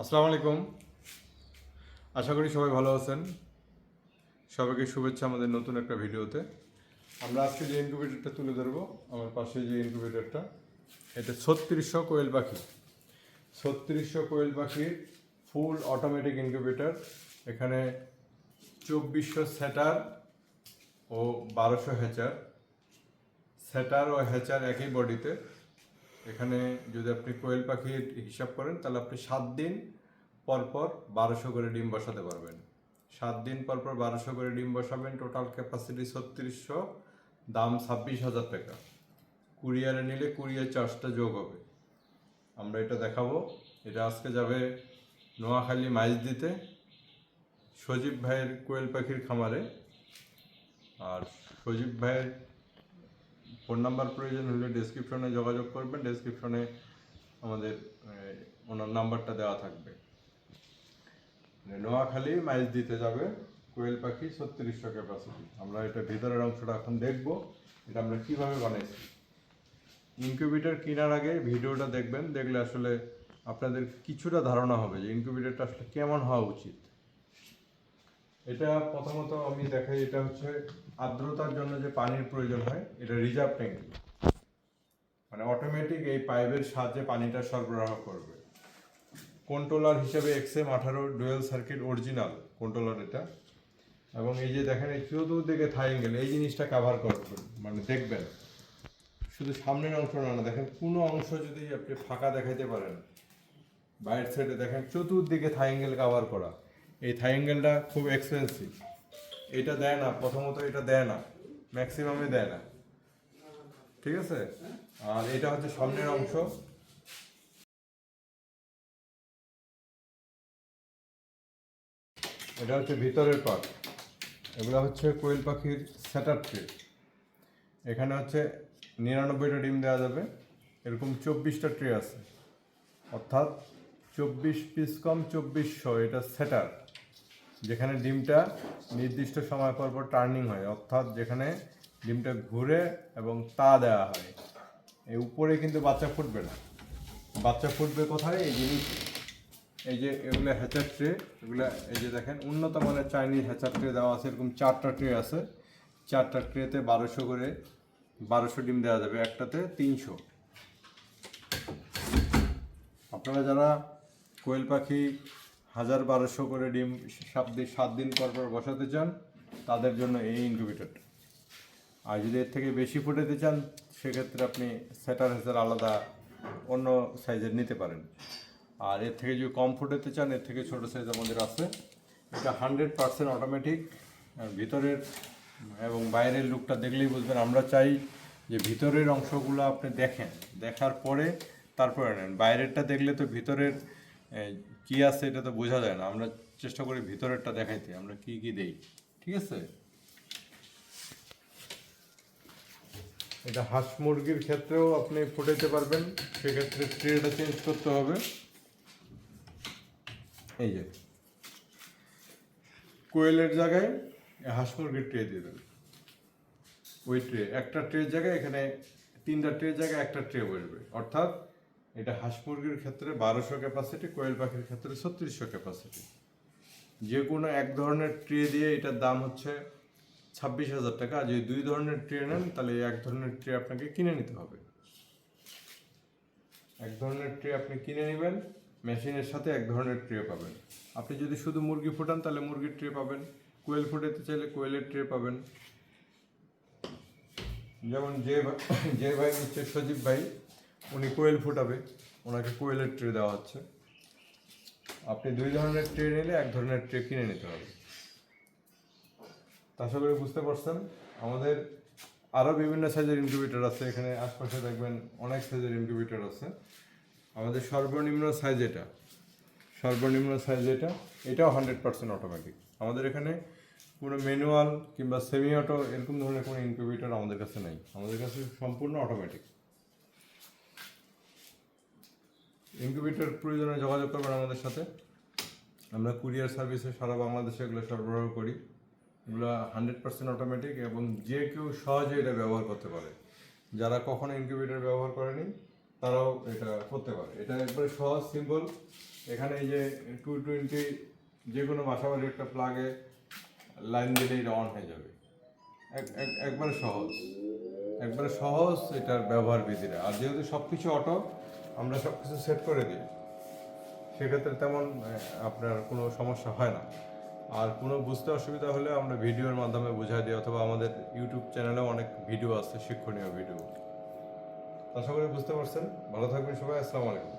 আসসালামু আলাইকুম। আশা করি সবাই ভালো আছেন। সবাইকে শুভেচ্ছা আমাদের নতুন একটা ভিডিওতে। আমরা আজকে যে ইনকিউবেটরটা তুলে ধরবো, আমার পাশে যে ইনকিউবেটরটা এটা ছত্রিশশো কোয়েল পাখি। ছত্রিশশো কোয়েল পাখির ফুল অটোমেটিক ইনকিউবেটর এখানে চব্বিশশো সেটার ও বারোশো হ্যাচার। সেটার ও হ্যাচার একই বডিতে এখানে যদি আপনি কোয়েল পাখির হিসাব করেন, তাহলে আপনি সাত দিন পর পর বারোশো করে ডিম বসাতে পারবেন। সাত দিন পর পর বারোশো করে ডিম বসাবেন টোটাল ক্যাপাসিটি ছত্রিশশো, দাম ছাব্বিশ হাজার টাকা। কুরিয়ারে নিলে কুরিয়ার চার্জটা যোগ হবে। আমরা এটা দেখাবো। এটা আজকে যাবে নোয়াখালী মাইজ দিতে, সজীব ভাইয়ের কোয়েল পাখির খামারে। আর সজীব ভাইয়ের ফোন নাম্বার প্রয়োজন হলে ডেসক্রিপশনে যোগাযোগ করবেন ডেসক্রিপশনে আমাদের ওনার নাম্বারটা দেওয়া থাকবে। মানে নোয়াখালী মাইজ দিতে যাবে, কোয়েল পাখি ছত্রিশশো ক্যাপাসিটি আমরা এটা ভিতরের অংশটা এখন দেখব, এটা আমরা কীভাবে বানাইছি। ইনকিউবেটর কেনার আগে ভিডিওটা দেখবেন, দেখলে আসলে আপনাদের কিছুটা ধারণা হবে যে ইনকিউবেটরটা আসলে কেমন হওয়া উচিত। এটা প্রথমত আমি দেখাই, এটা হচ্ছে আর্দ্রতার জন্য যে পানির প্রয়োজন হয়, এটা রিজার্ভ ট্যাঙ্কি। মানে অটোমেটিক এই পাইপের সাহায্যে পানিটা সরবরাহ করবে। কন্ট্রোলার হিসেবে এক্সএম আঠারো ডুয়েল সার্কিট অরিজিনাল কন্ট্রোলার এটা। এবং এই যে দেখেন, এই চতুর্দিকে থাই অ্যাঙ্গেল এই জিনিসটা কাভার করবেন মানে দেখবেন। শুধু সামনের অংশ না না দেখেন কোনো অংশ যদি আপনি ফাঁকা দেখাইতে পারেন, বাইরের সাইডে দেখেন চতুর্দিকে থাই অ্যাঙ্গেল কাভার করা। এই থাই অ্যাঙ্গেলটা খুব এক্সপেন্সিভ এটা দেয় না, প্রথমত এটা দেয় না ম্যাক্সিমামে দেয় না। ঠিক আছে? আর এটা হচ্ছে সামনের অংশ। এটা হচ্ছে ভিতরের পার্ট এগুলো হচ্ছে কোয়েল পাখির সেটার ট্রে এখানে হচ্ছে নিরানব্বইটা ডিম দেওয়া যাবে। এরকম চব্বিশটা ট্রে আছে। অর্থাৎ চব্বিশ পিস কম চব্বিশশো, এটা সেটার যেখানে ডিমটা নির্দিষ্ট সময় পর পর টার্নিং হয়, অর্থাৎ যেখানে ডিমটা ঘুরে এবং তা দেওয়া হয়। এই উপরে কিন্তু বাচ্চা ফুটবে না। বাচ্চা ফুটবে কোথায়? এই জিনিস, এই যে এগুলো হ্যাচার ট্রে এগুলো, এই যে দেখেন, উন্নত মানের চাইনিজ হ্যাচার ট্রে দেওয়া আছে, এরকম চারটা ট্রে আছে। চারটা ট্রেতে বারোশো করে বারোশো ডিম দেওয়া যাবে, একটাতে তিনশো। আপনারা যারা কোয়েল পাখি হাজার বারোশো করে ডিম সাত দিন সাত দিন পর পর বসাতে চান, তাদের জন্য এই ইনকিউবেটরটা আর যদি এর থেকে বেশি ফুটাতে চান, সেক্ষেত্রে আপনি সেটার হেসার আলাদা অন্য সাইজের নিতে পারেন। আর এর থেকে যদি কম ফুটাতে চান, এর থেকে ছোটো সাইজ আমাদের আছে। এটা হান্ড্রেড পার্সেন্ট অটোমেটিক ভিতরের এবং বাইরের লুকটা দেখলেই বুঝবেন। আমরা চাই যে ভিতরের অংশগুলো আপনি দেখেন। দেখার পরে তারপরে নেন। বাইরেরটা দেখলে তো ভিতরের কি আছে এটা তো বোঝা যায় না। আমরা চেষ্টা করি ভিতরেরটা দেখাইতে, আমরা কি কি দেই, ঠিক আছে? এটা হাঁস মুরগির ক্ষেত্রেও আপনি ফুটাইতে পারবেন, সেক্ষেত্রে ট্রেটা চেঞ্জ করতে হবে। এই যে, কোয়েলের জায়গায় হাঁস মুরগির ট্রে দিয়ে দেবেন ওই ট্রে একটা ট্রের জায়গায় এখানে তিনটা ট্রের জায়গায় একটা ট্রে বসবে। অর্থাৎ এটা হাঁস মুরগির ক্ষেত্রে বারোশো ক্যাপাসিটি কোয়েল পাখির ক্ষেত্রে ছত্রিশশো ক্যাপাসিটি যে কোনো এক ধরনের ট্রে দিয়ে এটার দাম হচ্ছে ছাব্বিশ হাজার টাকা। আর যদি দুই ধরনের ট্রে নেন, তাহলে এক ধরনের ট্রে আপনাকে কিনে নিতে হবে। এক ধরনের ট্রে আপনি কিনে নেবেন মেশিনের সাথে এক ধরনের ট্রে পাবেন। আপনি যদি শুধু মুরগি ফুটান, তাহলে মুরগির ট্রে পাবেন। কোয়েল ফুটাতে চাইলে কোয়েলের ট্রে পাবেন। যেমন যে যে ভাই হচ্ছে সজীব ভাই উনি কোয়েল ফুটাবে, ওনাকে কোয়েলের ট্রে দেওয়া হচ্ছে। আপনি দুই ধরনের ট্রে নিলে এক ধরনের ট্রে কিনে নিতে হবে। আশা করি বুঝতে পারছেন। আমাদের আরও বিভিন্ন সাইজের ইনকিউবেটর আছে, এখানে আশপাশে দেখবেন অনেক সাইজের ইনকিউবেটর আছে। আমাদের সর্বনিম্ন সাইজ এটা। সর্বনিম্ন সাইজ এটা, এটাও হান্ড্রেড পার্সেন্ট অটোমেটিক আমাদের এখানে কোনো ম্যানুয়াল কিংবা সেমি অটো এরকম ধরনের কোনো ইনকিউবেটর আমাদের কাছে নেই। আমাদের কাছে সম্পূর্ণ অটোমেটিক ইনকিউবেটর প্রয়োজনে যোগাযোগ করবেন আমাদের সাথে। আমরা কুরিয়ার সার্ভিসে সারা বাংলাদেশে এগুলো সরবরাহ করি। এগুলো হান্ড্রেড পার্সেন্ট অটোমেটিক এবং যে কেউ সহজে এটা ব্যবহার করতে পারে। যারা কখনো ইনকিউবেটর ব্যবহার করেনি, তারাও এটা করতে পারে। এটা একবারে সহজ, সিম্পল। এখানে এই যে টু টোয়েন্টি যে কোনো বাসাবাড়ি একটা প্লাগে লাইন দিলেই এটা অন হয়ে যাবে। এক- এক- একবারে সহজ। একবারে সহজ এটার ব্যবহার বিধিটা। আর যেহেতু সব কিছু অটো আমরা সব কিছু সেট করে দিই, সেক্ষেত্রে তেমন আপনার কোনো সমস্যা হয় না। আর কোনো বুঝতে অসুবিধা হলে আমরা ভিডিওর মাধ্যমে বুঝাই দিই, অথবা আমাদের ইউটিউব চ্যানেলেও অনেক ভিডিও আছে, শিক্ষণীয় ভিডিও আশা করি বুঝতে পারছেন। ভালো থাকবেন সবাই, আসসালামু আলাইকুম।